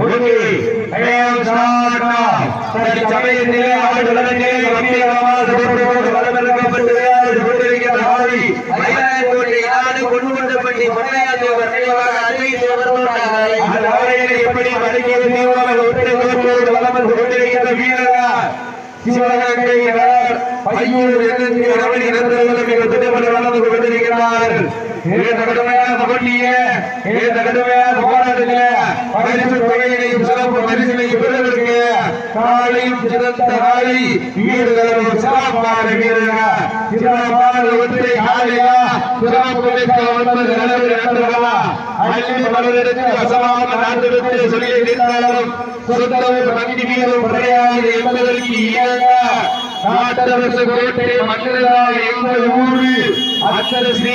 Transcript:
ஒழுங்கு சமயத்திலே கம்பீரமாக கொண்டிருக்கிற கொண்டு வந்தபடி அந்த எப்படி மறுக்கிறது தீவிரமாக ஒற்றை தோற்றோடு கொண்டிருக்கிற வீரரா சிவகங்கையினர் பையூர் எண்ணெய் நடவடிக்கை இனத்தவர்களும் மிக திட்டப்பட்டு வளர்ந்து கொண்டிருக்கிறார்கள். இந்த கடுமையான போட்டிய இந்த கடுமையான போராட்டத்தில பரிசு தொகையினையும் சிறப்பு பரிசினையும் பெறுவதற்கு காலையும் சிறந்த காலை வீரர்களும் சிறப்பான வீரர்கள்? சிறப்பான ஒற்றை காலையா சிறப்பு மிக்க ஒன்பது நிலவு நண்பர்களா அள்ளி வசமாக சொல்லி சுத்தமும் வீரம் கிடையாது என்பதற்கு இயங்க நாட்டரசு கோட்டை மன்னராக எங்கள் ஊரில் அத்தரசி